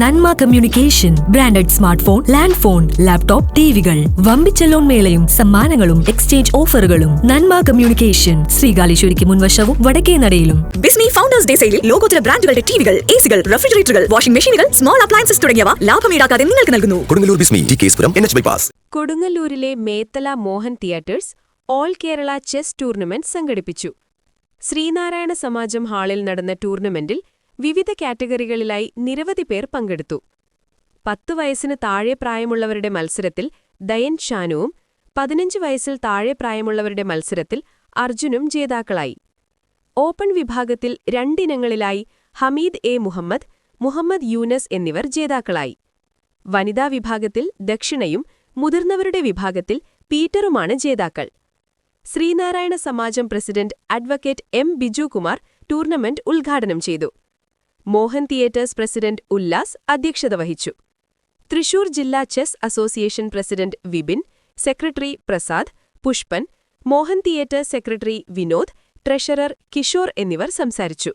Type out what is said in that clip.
Nanma communication branded smart phone land phone laptop ടിവികൾ. വമ്പിച്ച loan മേളയും സമ്മാനങ്ങളും exchange ഓഫറുകളും. നന്മ കമ്മ്യൂണിക്കേഷൻ ശ്രീകാലേശ്വരിക്ക് മുൻവശവും വടക്കേ നടയിലും. ബിസ്മി ഫൗണ്ടേഴ്സ് ഡേ സെയിലിൽ ലോകോത്തര ബ്രാൻഡുകളുടെ ടിവികൾ എസികൾ റെഫ്രിജറേറ്ററുകൾ വാഷിംഗ് മെഷീനുകൾ സ്മോൾ അപ്ലയൻസസ് തുടങ്ങിയവ ലാഭം ഈടാക്കാതെ നിങ്ങൾക്ക് നൽകുന്നു. Kodungallur Bismi T Kespuram N H bypass. കൊടുങ്ങല്ലൂരിലെ Methala Mohan theatres all Kerala chess tournament സംഘടിപ്പിച്ചു. ശ്രീനാരായണ സമാജം ഹാളിൽ നടന്ന ടൂർണമെന്റിൽ വിവിധ കാറ്റഗറികളിലായി നിരവധി പേർ പങ്കെടുത്തു. പത്ത് വയസ്സിന് താഴെ പ്രായമുള്ളവരുടെ മത്സരത്തിൽ ദയൻ ഷാനുവും പതിനഞ്ച് വയസ്സിൽ താഴെ പ്രായമുള്ളവരുടെ മത്സരത്തിൽ അർജുനും ജേതാക്കളായി. ഓപ്പൺ വിഭാഗത്തിൽ രണ്ടിനങ്ങളിലായി ഹമീദ് എ മുഹമ്മദ് മുഹമ്മദ് യൂനസ് എന്നിവർ ജേതാക്കളായി. വനിതാ വിഭാഗത്തിൽ ദക്ഷിണയും മുതിർന്നവരുടെ വിഭാഗത്തിൽ പീറ്ററുമാണ് ജേതാക്കൾ. Sreenarayana Samajam president advocate M Bijukumar tournament ഉദ്ഘാടനം ചെയ്തു. മോഹൻ തിയേറ്റേഴ്സ് പ്രസിഡന്റ് ഉല്ലാസ് അധ്യക്ഷത വഹിച്ചു. തൃശൂർ ജില്ലാ chess association president Vipin secretary Prasad Pushpan Mohan theatres secretary Vinod treasurer Kishore എന്നിവർ സംസാരിച്ചു.